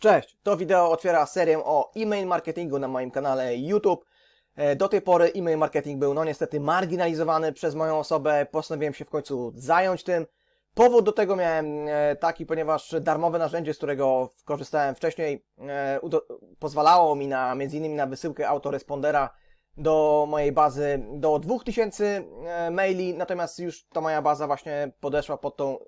Cześć! To wideo otwiera serię o e-mail marketingu na moim kanale YouTube. E, Do tej pory e-mail marketing był no niestety marginalizowany przez moją osobę. Postanowiłem się w końcu zająć tym. Powód do tego miałem e, taki, ponieważ darmowe narzędzie, z którego korzystałem wcześniej, e, pozwalało mi na innymi na wysyłkę autorespondera do mojej bazy do 2000 e, maili, natomiast już ta moja baza właśnie podeszła pod tą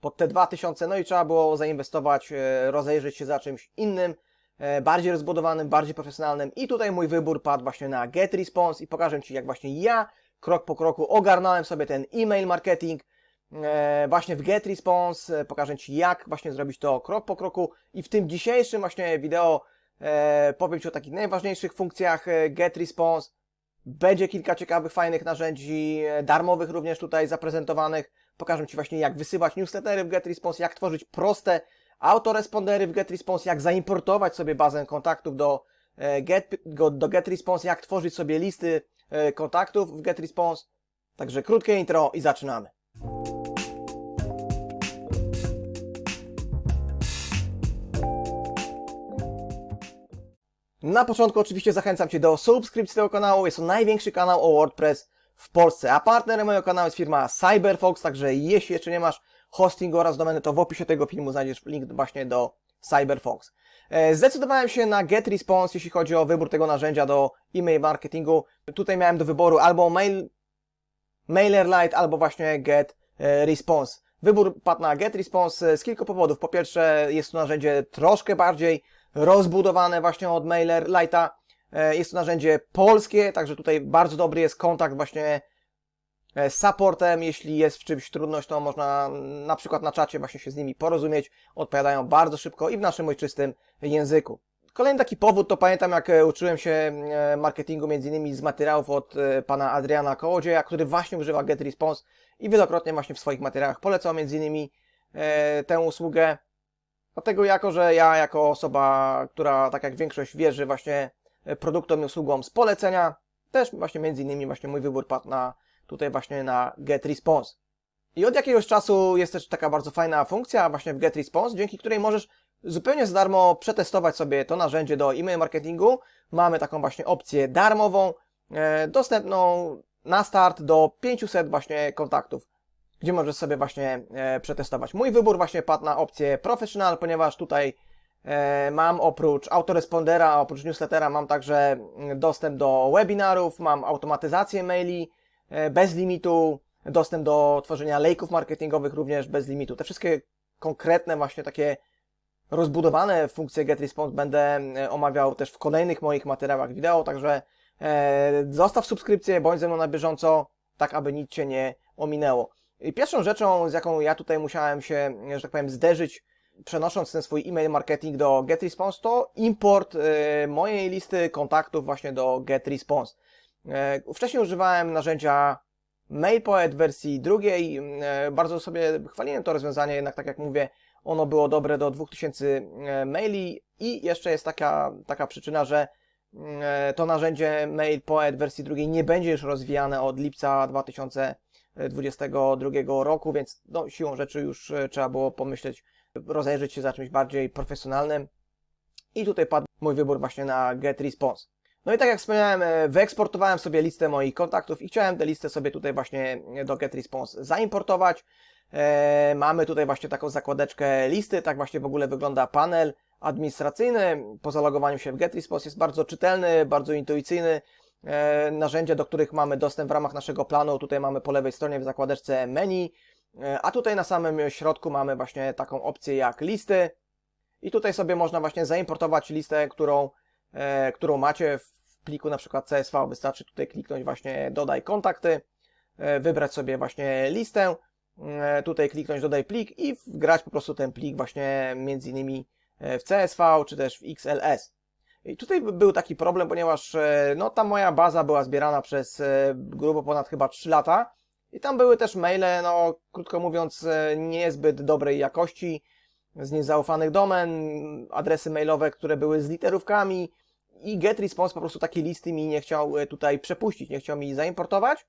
pod te 2000, no i trzeba było zainwestować, e, rozejrzeć się za czymś innym, e, bardziej rozbudowanym, bardziej profesjonalnym. I tutaj mój wybór padł właśnie na GetResponse i pokażę Ci, jak właśnie ja krok po kroku ogarnąłem sobie ten e-mail marketing e, właśnie w GetResponse, pokażę Ci, jak właśnie zrobić to krok po kroku. I w tym dzisiejszym właśnie wideo powiem Ci o takich najważniejszych funkcjach GetResponse, będzie kilka ciekawych, fajnych narzędzi, darmowych również tutaj zaprezentowanych. Pokażę Ci właśnie, jak wysyłać newslettery w GetResponse, jak tworzyć proste autorespondery w GetResponse, jak zaimportować sobie bazę kontaktów do, e, Get, do GetResponse, jak tworzyć sobie listy e, kontaktów w GetResponse. Także krótkie intro i zaczynamy. Na początku oczywiście zachęcam Cię do subskrypcji tego kanału. Jest to największy kanał o WordPress w Polsce, a partnerem mojego kanału jest firma CyberFox, także jeśli jeszcze nie masz hostingu oraz domeny, to w opisie tego filmu znajdziesz link właśnie do CyberFox. E, Zdecydowałem się na GetResponse, jeśli chodzi o wybór tego narzędzia do e-mail marketingu. Tutaj miałem do wyboru albo mail, MailerLite, albo właśnie GetResponse. Wybór padł na GetResponse z kilku powodów. Po pierwsze, jest to narzędzie troszkę bardziej rozbudowane właśnie od MailerLite'a. E, Jest to narzędzie polskie, także tutaj bardzo dobry jest kontakt właśnie e, z supportem. Jeśli jest w czymś trudność, to można na przykład na czacie właśnie się z nimi porozumieć. Odpowiadają bardzo szybko i w naszym ojczystym języku. Kolejny taki powód to pamiętam jak e, uczyłem się e, marketingu między innymi z materiałów od pana Adriana Kołodzieja, który właśnie używa GetResponse i wielokrotnie właśnie w swoich materiałach polecał między innymi tę usługę. Dlatego jako, że ja jako osoba, która tak jak większość wierzy właśnie produktom i usługom z polecenia, też właśnie między innymi właśnie mój wybór padł na tutaj właśnie na GetResponse. I od jakiegoś czasu jest też taka bardzo fajna funkcja właśnie w GetResponse, dzięki której możesz zupełnie za darmo przetestować sobie to narzędzie do e-mail marketingu. Mamy taką właśnie opcję darmową, e, dostępną na start do 500 właśnie kontaktów gdzie możesz sobie właśnie e, przetestować. Mój wybór właśnie padł na opcję Professional, ponieważ tutaj e, mam oprócz autorespondera, oprócz newslettera mam także mm, dostęp do webinarów, mam automatyzację maili e, bez limitu, dostęp do tworzenia lejków marketingowych również bez limitu. Te wszystkie konkretne właśnie takie rozbudowane funkcje GetResponse będę e, omawiał też w kolejnych moich materiałach wideo, także e, zostaw subskrypcję, bądź ze mną na bieżąco, tak aby nic Cię nie ominęło. I pierwszą rzeczą, z jaką ja tutaj musiałem się, że tak powiem, zderzyć, przenosząc ten swój e-mail marketing do GetResponse, to import e, mojej listy kontaktów właśnie do GetResponse. E, wcześniej używałem narzędzia MailPoet wersji drugiej. E, bardzo sobie chwaliłem to rozwiązanie, jednak tak jak mówię, ono było dobre do 2000 e, maili i jeszcze jest taka, taka przyczyna, że to narzędzie MailPoet wersji drugiej nie będzie już rozwijane od lipca 2022 roku, więc no, siłą rzeczy już trzeba było pomyśleć, rozejrzeć się za czymś bardziej profesjonalnym. I tutaj padł mój wybór właśnie na GetResponse. No i tak jak wspomniałem, e, wyeksportowałem sobie listę moich kontaktów i chciałem tę listę sobie tutaj właśnie do GetResponse zaimportować. E, mamy tutaj właśnie taką zakładeczkę listy, tak właśnie w ogóle wygląda panel administracyjny. Po zalogowaniu się w GetResponse jest bardzo czytelny, bardzo intuicyjny. E, narzędzia, do których mamy dostęp w ramach naszego planu. Tutaj mamy po lewej stronie w zakładeczce menu, e, a tutaj na samym środku mamy właśnie taką opcję jak listy. I tutaj sobie można właśnie zaimportować listę, którą, e, którą macie w pliku na przykład CSV. Wystarczy tutaj kliknąć właśnie dodaj kontakty, e, wybrać sobie właśnie listę, e, tutaj kliknąć dodaj plik i wgrać po prostu ten plik właśnie między innymi e, w CSV czy też w XLS. I tutaj by- był taki problem, ponieważ e, no, ta moja baza była zbierana przez e, grubo ponad chyba 3 lata i tam były też maile, no krótko mówiąc, e, niezbyt dobrej jakości, z niezaufanych domen, adresy mailowe, które były z literówkami i GetResponse po prostu takie listy mi nie chciał e, tutaj przepuścić, nie chciał mi zaimportować.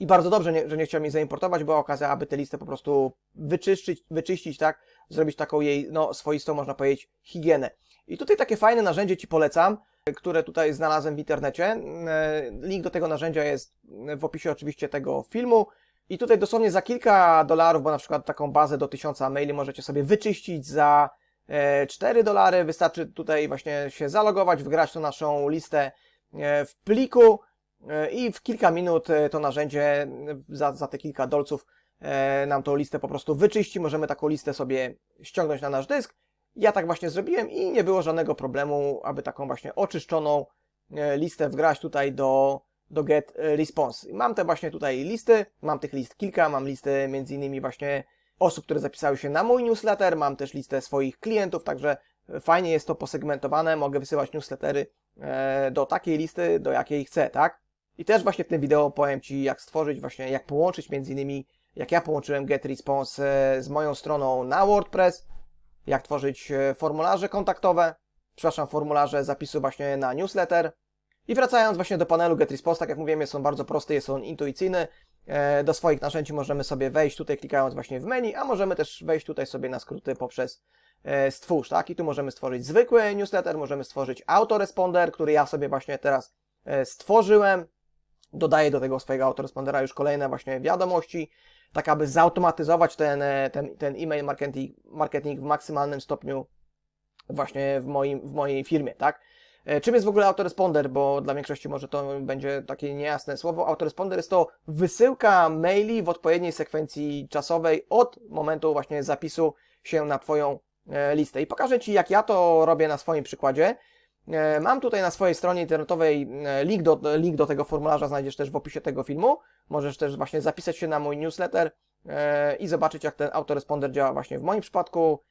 I bardzo dobrze, nie, że nie chciał mi zaimportować, była okazja, aby tę listę po prostu wyczyścić, wyczyścić, tak? Zrobić taką jej, no, swoistą, można powiedzieć, higienę. I tutaj takie fajne narzędzie Ci polecam, które tutaj znalazłem w internecie. E, Link do tego narzędzia jest w opisie oczywiście tego filmu. I tutaj dosłownie za kilka dolarów, bo na przykład taką bazę do 1000 maili możecie sobie wyczyścić za e, 4 dolary. Wystarczy tutaj właśnie się zalogować, wgrać tą naszą listę e, w pliku e, i w kilka minut e, to narzędzie za, za te kilka dolców e, nam tą listę po prostu wyczyści. Możemy taką listę sobie ściągnąć na nasz dysk. Ja tak właśnie zrobiłem i nie było żadnego problemu, aby taką właśnie oczyszczoną e, listę wgrać tutaj do, do get response. I mam te właśnie tutaj listy, mam tych list kilka, mam listy między innymi właśnie osób, które zapisały się na mój newsletter, mam też listę swoich klientów, także fajnie jest to posegmentowane, mogę wysyłać newslettery e, do takiej listy, do jakiej chcę, tak? I też właśnie w tym wideo powiem Ci, jak stworzyć właśnie, jak połączyć między innymi, jak ja połączyłem Get Response e, z moją stroną na WordPress, jak tworzyć e, formularze kontaktowe, przepraszam, formularze zapisu właśnie na newsletter. I wracając właśnie do panelu Get Response, tak jak mówiłem, jest on bardzo prosty, jest on intuicyjny. E, Do swoich narzędzi możemy sobie wejść tutaj klikając właśnie w menu, a możemy też wejść tutaj sobie na skróty poprzez e, stwórz, tak? I tu możemy stworzyć zwykły newsletter, możemy stworzyć autoresponder, który ja sobie właśnie teraz stworzyłem. Dodaję do tego swojego autorespondera już kolejne właśnie wiadomości, tak aby zautomatyzować ten, e, ten, ten e-mail marketing, marketing w maksymalnym stopniu właśnie w, moim, w mojej firmie, tak? E, Czym jest w ogóle autoresponder, bo dla większości może to będzie takie niejasne słowo. Autoresponder jest to wysyłka maili w odpowiedniej sekwencji czasowej od momentu właśnie zapisu się na Twoją e, listę. I pokażę Ci, jak ja to robię na swoim przykładzie. E, Mam tutaj na swojej stronie internetowej e, link do, link do tego formularza, znajdziesz też w opisie tego filmu. Możesz też właśnie zapisać się na mój newsletter e, i zobaczyć, jak ten autoresponder działa właśnie w moim przypadku,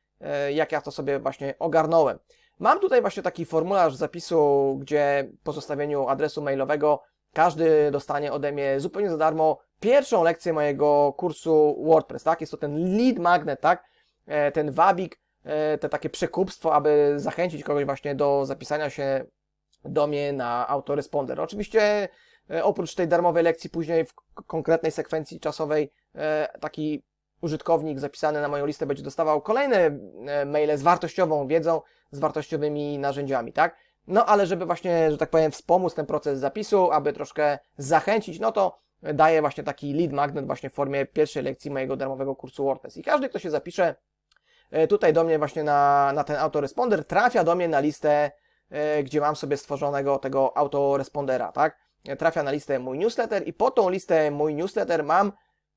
jak ja to sobie właśnie ogarnąłem. Mam tutaj właśnie taki formularz zapisu, gdzie po zostawieniu adresu mailowego każdy dostanie ode mnie zupełnie za darmo pierwszą lekcję mojego kursu WordPress, tak? Jest to ten lead magnet, tak? Ten wabik, te takie przekupstwo, aby zachęcić kogoś właśnie do zapisania się do mnie na autoresponder. Oczywiście e, oprócz tej darmowej lekcji później w konkretnej sekwencji czasowej e, taki użytkownik zapisany na moją listę będzie dostawał kolejne e, maile z wartościową wiedzą, z wartościowymi narzędziami, tak? No ale żeby właśnie, że tak powiem, wspomóc ten proces zapisu, aby troszkę zachęcić, no to daję właśnie taki lead magnet właśnie w formie pierwszej lekcji mojego darmowego kursu WordPress. I każdy, kto się zapisze e, tutaj do mnie właśnie na, na ten autoresponder, trafia do mnie na listę, e, gdzie mam sobie stworzonego tego autorespondera, tak? E, Trafia na listę mój newsletter i po tą listę mój newsletter mam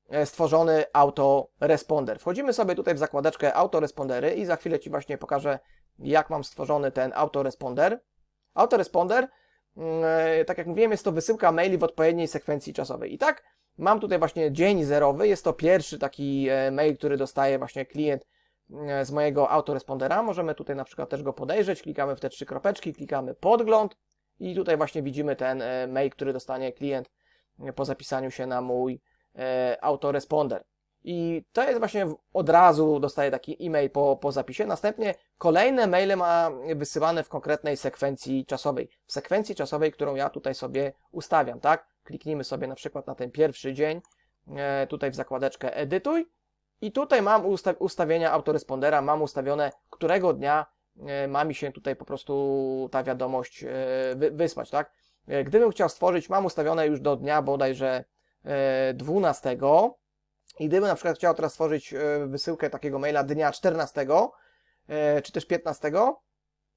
e, stworzony autoresponder. Wchodzimy sobie tutaj w zakładeczkę autorespondery i za chwilę Ci właśnie pokażę, jak mam stworzony ten autoresponder. Autoresponder, mm, e, tak jak mówiłem, jest to wysyłka maili w odpowiedniej sekwencji czasowej. I tak mam tutaj właśnie dzień zerowy, jest to pierwszy taki e, mail, który dostaje właśnie klient z mojego autorespondera. Możemy tutaj na przykład też go podejrzeć, klikamy w te trzy kropeczki, klikamy podgląd i tutaj właśnie widzimy ten e, mail, który dostanie klient e, po zapisaniu się na mój e, autoresponder. I to jest właśnie od razu dostaje taki e-mail po, po zapisie. Następnie kolejne maile ma wysyłane w konkretnej sekwencji czasowej. W sekwencji czasowej, którą ja tutaj sobie ustawiam, tak? Kliknijmy sobie na przykład na ten pierwszy dzień, e, tutaj w zakładeczkę edytuj. I tutaj mam usta ustawienia autorespondera, mam ustawione, którego dnia e, ma mi się tutaj po prostu ta wiadomość e, wy wysłać, tak? E, Gdybym chciał stworzyć, mam ustawione już do dnia bodajże e, 12, i gdybym na przykład chciał teraz stworzyć wysyłkę takiego maila dnia 14 e, czy też 15,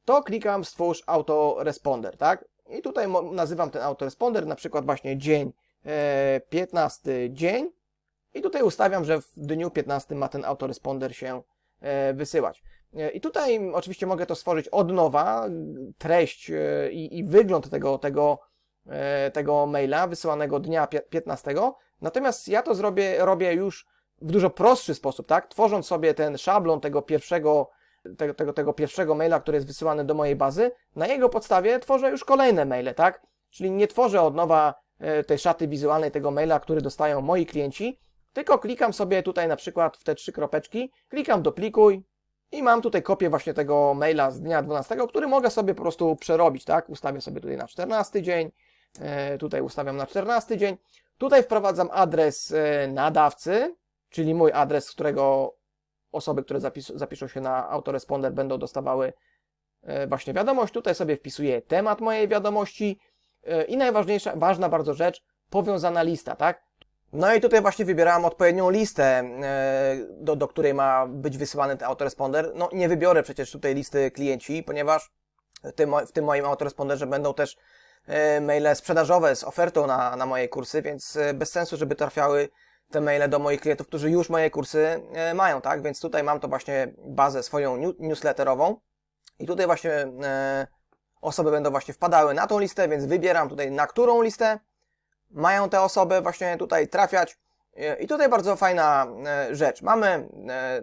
to klikam stwórz autoresponder, tak? I tutaj nazywam ten autoresponder na przykład właśnie dzień e, 15 dzień i tutaj ustawiam, że w dniu 15 ma ten autoresponder się e, wysyłać. E, I tutaj oczywiście mogę to stworzyć od nowa, treść e, i, i wygląd tego, tego, tego maila wysyłanego dnia pie- 15, Natomiast ja to zrobię, robię już w dużo prostszy sposób, tak? Tworząc sobie ten szablon tego pierwszego, tego, tego, tego pierwszego maila, który jest wysyłany do mojej bazy, na jego podstawie tworzę już kolejne maile, tak? Czyli nie tworzę od nowa tej szaty wizualnej tego maila, który dostają moi klienci, tylko klikam sobie tutaj na przykład w te trzy kropeczki, klikam duplikuj i mam tutaj kopię właśnie tego maila z dnia 12, który mogę sobie po prostu przerobić, tak? Ustawię sobie tutaj na 14 dzień, E, tutaj ustawiam na 14 dzień. Tutaj wprowadzam adres e, nadawcy, czyli mój adres, z którego osoby, które zapis, zapiszą się na autoresponder będą dostawały e, właśnie wiadomość. Tutaj sobie wpisuję temat mojej wiadomości i najważniejsza, ważna bardzo rzecz, powiązana lista, tak? No i tutaj właśnie wybierałem odpowiednią listę, e, do, do której ma być wysyłany ten autoresponder. No nie wybiorę przecież tutaj listy klienci, ponieważ w tym, w tym moim autoresponderze będą też e, maile sprzedażowe z ofertą na, na moje kursy, więc e, bez sensu, żeby trafiały te maile do moich klientów, którzy już moje kursy mają, tak? Więc tutaj mam to właśnie bazę swoją new- newsletterową i tutaj właśnie osoby będą właśnie wpadały na tą listę, więc wybieram tutaj na którą listę mają te osoby właśnie tutaj trafiać. I tutaj bardzo fajna e, rzecz. Mamy e,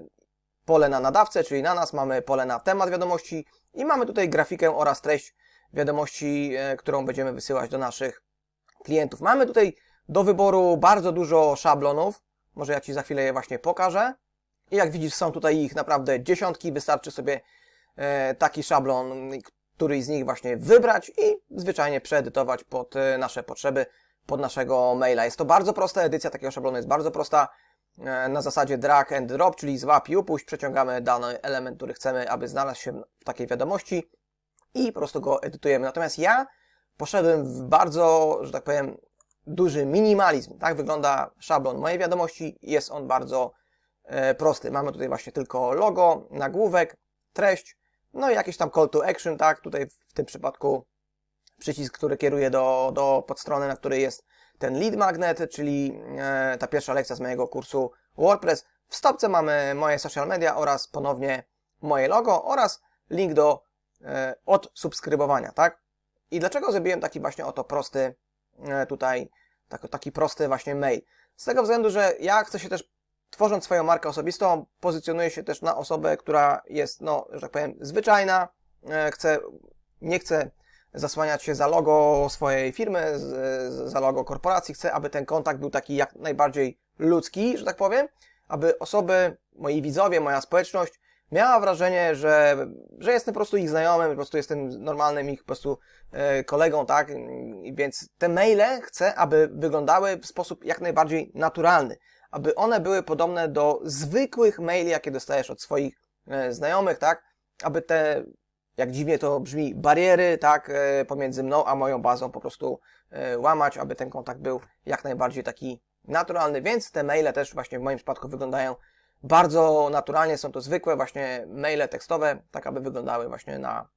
pole na nadawcę, czyli na nas, mamy pole na temat wiadomości i mamy tutaj grafikę oraz treść wiadomości, e, którą będziemy wysyłać do naszych klientów. Mamy tutaj do wyboru bardzo dużo szablonów. Może ja Ci za chwilę je właśnie pokażę. I jak widzisz, są tutaj ich naprawdę dziesiątki. Wystarczy sobie taki szablon, któryś z nich właśnie wybrać i zwyczajnie przeedytować pod nasze potrzeby, pod naszego maila. Jest to bardzo prosta edycja takiego szablonu, jest bardzo prosta e, na zasadzie drag and drop, czyli złap i upuść, przeciągamy dany element, który chcemy, aby znalazł się w takiej wiadomości i po prostu go edytujemy. Natomiast ja poszedłem w bardzo, że tak powiem, duży minimalizm. Tak wygląda szablon mojej wiadomości. Jest on bardzo e, prosty. Mamy tutaj właśnie tylko logo, nagłówek, treść, no i jakiś tam call to action, tak? Tutaj w tym przypadku przycisk, który kieruje do, do podstrony, na której jest ten lead magnet, czyli e, ta pierwsza lekcja z mojego kursu WordPress. W stopce mamy moje social media oraz ponownie moje logo oraz link do e, odsubskrybowania, tak? I dlaczego zrobiłem taki właśnie oto prosty e, tutaj, tak, taki prosty właśnie mail? Z tego względu, że ja chcę się też, tworząc swoją markę osobistą, pozycjonuję się też na osobę, która jest, no, że tak powiem, zwyczajna, e, chcę, nie chcę zasłaniać się za logo swojej firmy, za logo korporacji. Chcę, aby ten kontakt był taki jak najbardziej ludzki, że tak powiem, aby osoby, moi widzowie, moja społeczność miała wrażenie, że, że jestem po prostu ich znajomym, po prostu jestem normalnym ich po prostu e, kolegą, tak? Więc te maile chcę, aby wyglądały w sposób jak najbardziej naturalny, aby one były podobne do zwykłych maili, jakie dostajesz od swoich e, znajomych, tak? Aby te jak dziwnie to brzmi, bariery, tak, e, pomiędzy mną a moją bazą po prostu e, łamać, aby ten kontakt był jak najbardziej taki naturalny, więc te maile też właśnie w moim przypadku wyglądają bardzo naturalnie, są to zwykłe właśnie maile tekstowe, tak aby wyglądały właśnie na,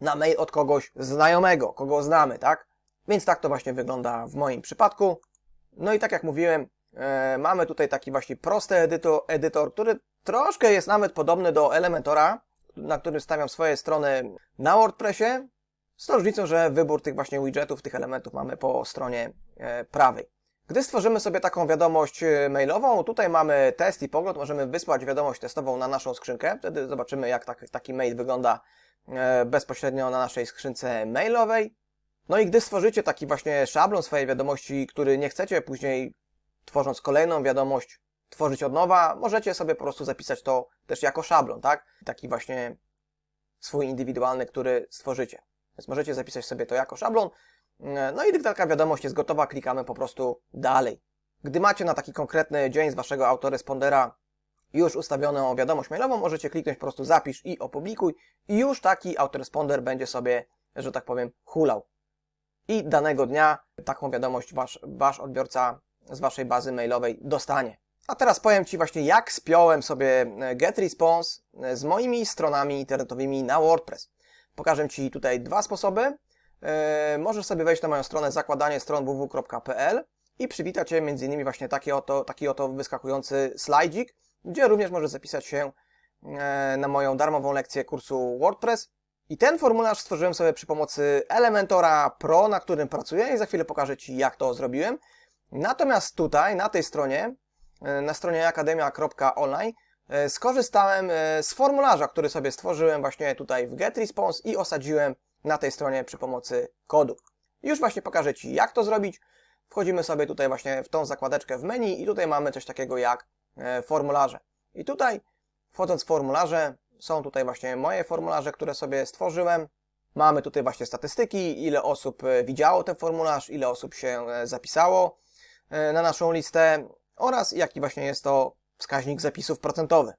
na mail od kogoś znajomego, kogo znamy, tak? Więc tak to właśnie wygląda w moim przypadku. No i tak jak mówiłem, e, mamy tutaj taki właśnie prosty edytor, edytor, który troszkę jest nawet podobny do Elementora, na którym stawiam swoje strony na WordPressie, z tą różnicą, że wybór tych właśnie widgetów, tych elementów mamy po stronie e, prawej. Gdy stworzymy sobie taką wiadomość e, mailową, tutaj mamy test i pogląd, możemy wysłać wiadomość testową na naszą skrzynkę, wtedy zobaczymy jak tak, taki mail wygląda e, bezpośrednio na naszej skrzynce mailowej. No i gdy stworzycie taki właśnie szablon swojej wiadomości, który nie chcecie później, tworząc kolejną wiadomość, tworzyć od nowa, możecie sobie po prostu zapisać to też jako szablon, tak? Taki właśnie swój indywidualny, który stworzycie. Więc możecie zapisać sobie to jako szablon. No i gdy taka wiadomość jest gotowa, klikamy po prostu dalej. Gdy macie na taki konkretny dzień z waszego autorespondera już ustawioną wiadomość mailową, możecie kliknąć po prostu zapisz i opublikuj i już taki autoresponder będzie sobie, że tak powiem, hulał. I danego dnia taką wiadomość wasz, wasz odbiorca z waszej bazy mailowej dostanie. A teraz powiem Ci właśnie, jak spiąłem sobie GetResponse z moimi stronami internetowymi na WordPress. Pokażę Ci tutaj dwa sposoby. Yy, możesz sobie wejść na moją stronę zakładanie stron www.pl i przywitać się między innymi właśnie taki oto, taki oto wyskakujący slajdzik, gdzie również możesz zapisać się yy, na moją darmową lekcję kursu WordPress. I ten formularz stworzyłem sobie przy pomocy Elementora Pro, na którym pracuję i za chwilę pokażę Ci, jak to zrobiłem. Natomiast tutaj, na tej stronie, na stronie akademia.online skorzystałem e, z formularza, który sobie stworzyłem właśnie tutaj w GetResponse i osadziłem na tej stronie przy pomocy kodu. Już właśnie pokażę Ci, jak to zrobić. Wchodzimy sobie tutaj właśnie w tą zakładeczkę w menu i tutaj mamy coś takiego jak e, formularze. I tutaj, wchodząc w formularze, są tutaj właśnie moje formularze, które sobie stworzyłem. Mamy tutaj właśnie statystyki, ile osób e, widziało ten formularz, ile osób się e, zapisało e, na naszą listę oraz jaki właśnie jest to wskaźnik zapisów procentowy.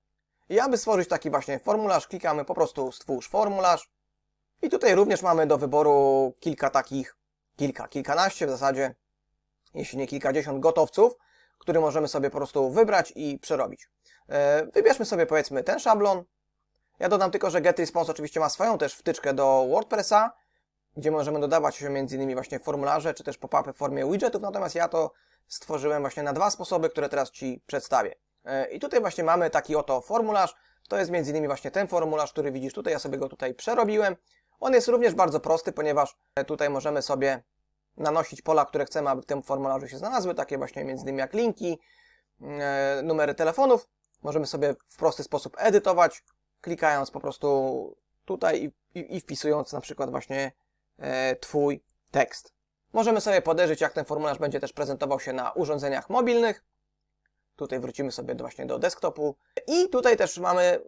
I aby stworzyć taki właśnie formularz, klikamy po prostu stwórz formularz. I tutaj również mamy do wyboru kilka takich, kilka, kilkanaście w zasadzie, jeśli nie kilkadziesiąt gotowców, który możemy sobie po prostu wybrać i przerobić. E, Wybierzmy sobie powiedzmy ten szablon. Ja dodam tylko, że GetResponse oczywiście ma swoją też wtyczkę do WordPressa, gdzie możemy dodawać m.in. właśnie formularze, czy też pop-upy w formie widgetów, natomiast ja to stworzyłem właśnie na dwa sposoby, które teraz Ci przedstawię. E, I tutaj właśnie mamy taki oto formularz, to jest m.in. właśnie ten formularz, który widzisz tutaj, ja sobie go tutaj przerobiłem. On jest również bardzo prosty, ponieważ tutaj możemy sobie nanosić pola, które chcemy, aby w tym formularzu się znalazły, takie właśnie m.in. jak linki, e, numery telefonów. Możemy sobie w prosty sposób edytować, klikając po prostu tutaj i, i, i wpisując na przykład właśnie e, Twój tekst. Możemy sobie podejrzeć, jak ten formularz będzie też prezentował się na urządzeniach mobilnych. Tutaj wrócimy sobie właśnie do desktopu. I tutaj też mamy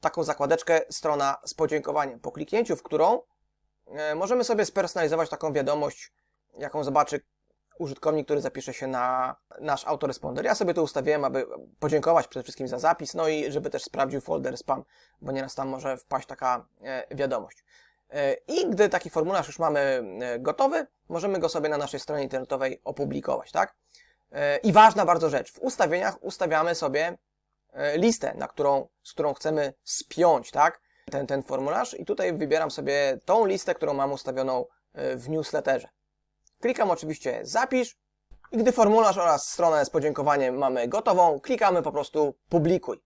taką zakładeczkę strona z podziękowaniem, po kliknięciu w którą e, możemy sobie spersonalizować taką wiadomość, jaką zobaczy użytkownik, który zapisze się na nasz autoresponder. Ja sobie to ustawiłem, aby podziękować przede wszystkim za zapis, no i żeby też sprawdził folder spam, bo nieraz tam może wpaść taka e, wiadomość. E, I gdy taki formularz już mamy e, gotowy, możemy go sobie na naszej stronie internetowej opublikować, tak? E, I ważna bardzo rzecz, w ustawieniach ustawiamy sobie listę, na którą, z którą chcemy spiąć, tak? Ten, ten formularz i tutaj wybieram sobie tą listę, którą mam ustawioną w newsletterze. Klikam oczywiście zapisz i gdy formularz oraz stronę z podziękowaniem mamy gotową, klikamy po prostu publikuj.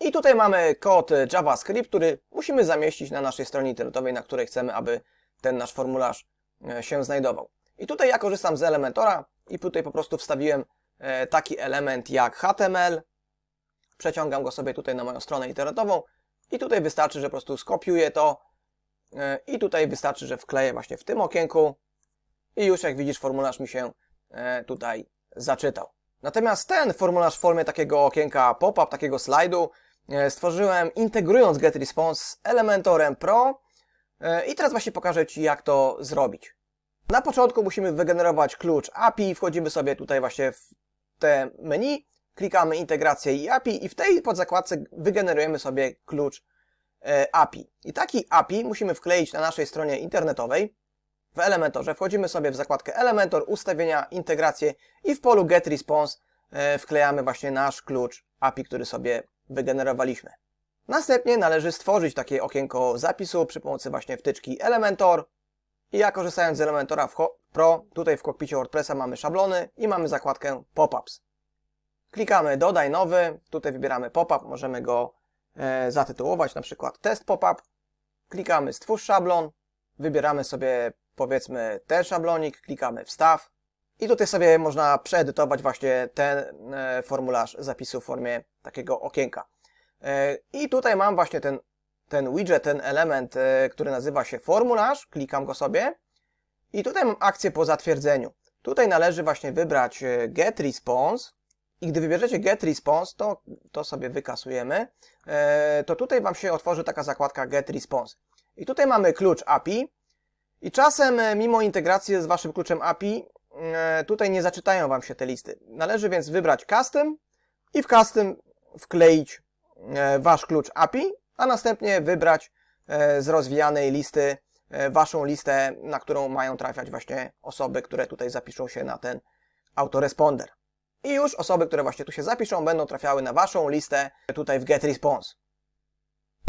I tutaj mamy kod JavaScript, który musimy zamieścić na naszej stronie internetowej, na której chcemy, aby ten nasz formularz e, się znajdował. I tutaj ja korzystam z Elementora i tutaj po prostu wstawiłem e, taki element jak HTML. Przeciągam go sobie tutaj na moją stronę internetową i tutaj wystarczy, że po prostu skopiuję to e, i tutaj wystarczy, że wkleję właśnie w tym okienku i już jak widzisz formularz mi się tutaj zaczytał. Natomiast ten formularz w formie takiego okienka pop-up, takiego slajdu stworzyłem integrując GetResponse z Elementorem Pro e, i teraz właśnie pokażę Ci jak to zrobić. Na początku musimy wygenerować klucz API, wchodzimy sobie tutaj właśnie w te menu, klikamy integrację i API i w tej podzakładce wygenerujemy sobie klucz API. I taki API musimy wkleić na naszej stronie internetowej w Elementorze. Wchodzimy sobie w zakładkę Elementor, ustawienia, integrację i w polu Get Response e, wklejamy właśnie nasz klucz API, który sobie wygenerowaliśmy. Następnie należy stworzyć takie okienko zapisu przy pomocy właśnie wtyczki Elementor. I ja korzystając z Elementora Pro, tutaj w kokpicie WordPressa mamy szablony i mamy zakładkę Pop-ups. Klikamy Dodaj nowy, tutaj wybieramy pop-up, możemy go e, zatytułować na przykład Test Pop-up. Klikamy Stwórz szablon, wybieramy sobie powiedzmy ten szablonik, klikamy wstaw i tutaj sobie można przeedytować właśnie ten e, formularz zapisu w formie takiego okienka. E, I tutaj mam właśnie ten, ten widget, ten element, e, który nazywa się formularz, klikam go sobie i tutaj mam akcję po zatwierdzeniu. Tutaj należy właśnie wybrać get response i gdy wybierzecie get response, to, to sobie wykasujemy, to tutaj Wam się otworzy taka zakładka get response. I tutaj mamy klucz API, i czasem, e, mimo integracji z Waszym kluczem API, e, tutaj nie zaczytają Wam się te listy. Należy więc wybrać Custom i w Custom wkleić e, Wasz klucz API, a następnie wybrać z rozwijanej listy Waszą listę, na którą mają trafiać właśnie osoby, które tutaj zapiszą się na ten autoresponder. I już osoby, które właśnie tu się zapiszą, będą trafiały na Waszą listę tutaj w GetResponse.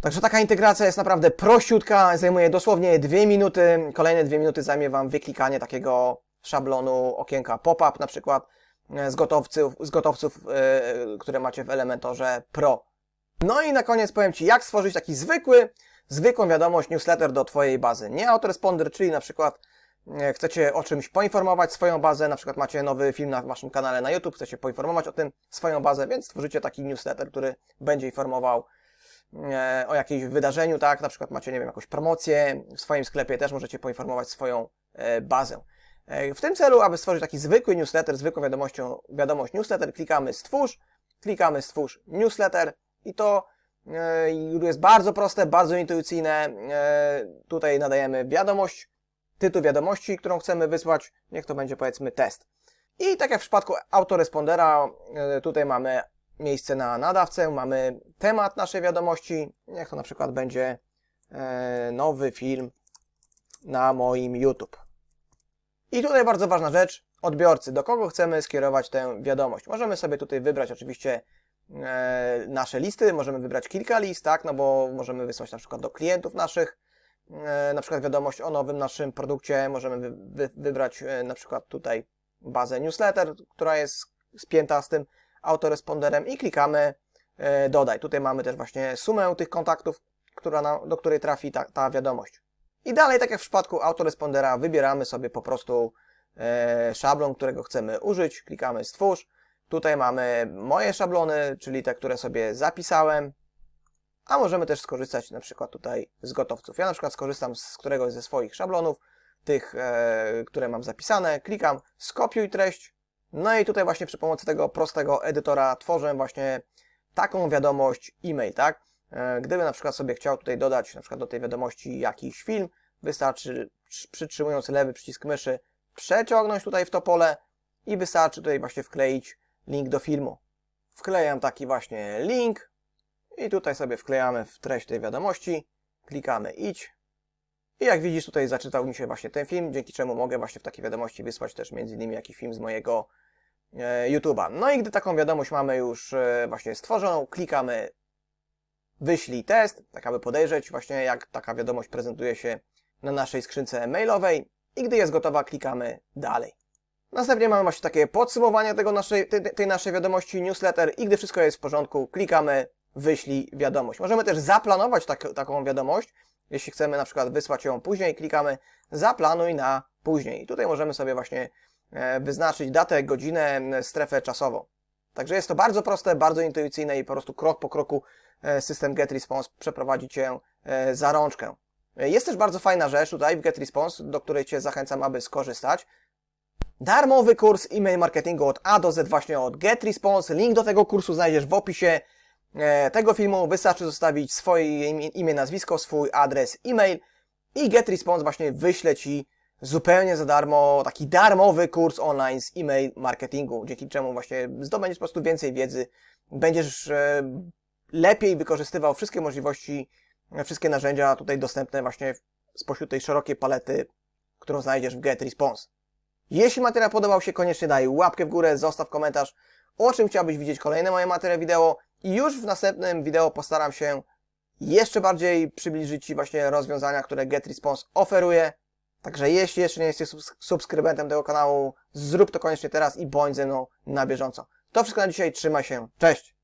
Także taka integracja jest naprawdę prościutka, zajmuje dosłownie dwie minuty. Kolejne dwie minuty zajmie Wam wyklikanie takiego szablonu okienka pop-up na przykład e, z gotowców, z gotowców yy, które macie w Elementorze Pro. No i na koniec powiem Ci, jak stworzyć taki zwykły, zwykłą wiadomość newsletter do Twojej bazy. Nie autoresponder, czyli na przykład e, chcecie o czymś poinformować swoją bazę, na przykład macie nowy film na Waszym kanale na YouTube, chcecie poinformować o tym swoją bazę, więc stworzycie taki newsletter, który będzie informował E, o jakimś wydarzeniu, tak? Na przykład macie, nie wiem, jakąś promocję w swoim sklepie, też możecie poinformować swoją e, bazę. W tym celu, aby stworzyć taki zwykły newsletter, zwykłą wiadomością, wiadomość newsletter, klikamy stwórz, klikamy stwórz newsletter i to E, jest bardzo proste, bardzo intuicyjne. E, tutaj nadajemy wiadomość, tytuł wiadomości, którą chcemy wysłać. Niech to będzie powiedzmy test. I tak jak w przypadku autorespondera, e, tutaj mamy miejsce na nadawcę, mamy temat naszej wiadomości. Niech to na przykład będzie nowy film na moim YouTube. I tutaj bardzo ważna rzecz, odbiorcy, do kogo chcemy skierować tę wiadomość. Możemy sobie tutaj wybrać oczywiście e, nasze listy, możemy wybrać kilka list, tak, no bo możemy wysłać na przykład do klientów naszych, e, na przykład wiadomość o nowym naszym produkcie, możemy wy, wy, wybrać e, na przykład tutaj bazę newsletter, która jest spięta z tym autoresponderem i klikamy e, dodaj. Tutaj mamy też właśnie sumę tych kontaktów, która na, do której trafi ta, ta wiadomość. I dalej, tak jak w przypadku autorespondera, wybieramy sobie po prostu e, szablon, którego chcemy użyć, klikamy stwórz. Tutaj mamy moje szablony, czyli te, które sobie zapisałem, a możemy też skorzystać na przykład tutaj z gotowców. Ja na przykład skorzystam z któregoś ze swoich szablonów, tych, e, które mam zapisane, klikam skopiuj treść, no i tutaj właśnie przy pomocy tego prostego edytora tworzę właśnie taką wiadomość e-mail, tak? E, Gdyby na przykład sobie chciał tutaj dodać na przykład do tej wiadomości jakiś film, wystarczy przytrzymując lewy przycisk myszy przeciągnąć tutaj w to pole i wystarczy tutaj właśnie wkleić link do filmu. Wklejam taki właśnie link i tutaj sobie wklejamy w treść tej wiadomości, klikamy idź i jak widzisz tutaj zaczytał mi się właśnie ten film, dzięki czemu mogę właśnie w takiej wiadomości wysłać też między innymi jakiś film z mojego e, YouTube'a. No i gdy taką wiadomość mamy już e, właśnie stworzoną, klikamy wyślij test, tak aby podejrzeć właśnie jak taka wiadomość prezentuje się na naszej skrzynce mailowej i gdy jest gotowa, klikamy dalej. Następnie mamy właśnie takie podsumowanie tego naszej, tej, tej naszej wiadomości newsletter i gdy wszystko jest w porządku, klikamy wyślij wiadomość. Możemy też zaplanować tak, taką wiadomość, jeśli chcemy na przykład wysłać ją później, klikamy zaplanuj na później. I tutaj możemy sobie właśnie e, wyznaczyć datę, godzinę, strefę czasową. Także jest to bardzo proste, bardzo intuicyjne i po prostu krok po kroku e, system GetResponse przeprowadzi Cię e, za rączkę. Jest też bardzo fajna rzecz tutaj w GetResponse, do której Cię zachęcam, aby skorzystać. Darmowy kurs e-mail marketingu od A do Z właśnie od GetResponse. Link do tego kursu znajdziesz w opisie tego filmu. Wystarczy zostawić swoje imię, nazwisko, swój adres e-mail i GetResponse właśnie wyśle Ci zupełnie za darmo taki darmowy kurs online z e-mail marketingu, dzięki czemu właśnie zdobędziesz po prostu więcej wiedzy, będziesz e, lepiej wykorzystywał wszystkie możliwości, wszystkie narzędzia tutaj dostępne właśnie spośród tej szerokiej palety, którą znajdziesz w GetResponse. Jeśli materiał podobał się, koniecznie daj łapkę w górę, zostaw komentarz, o czym chciałbyś widzieć kolejne moje materiały wideo i już w następnym wideo postaram się jeszcze bardziej przybliżyć Ci właśnie rozwiązania, które GetResponse oferuje. Także jeśli jeszcze nie jesteś subskrybentem tego kanału, zrób to koniecznie teraz i bądź ze mną na bieżąco. To wszystko na dzisiaj, trzymaj się, cześć!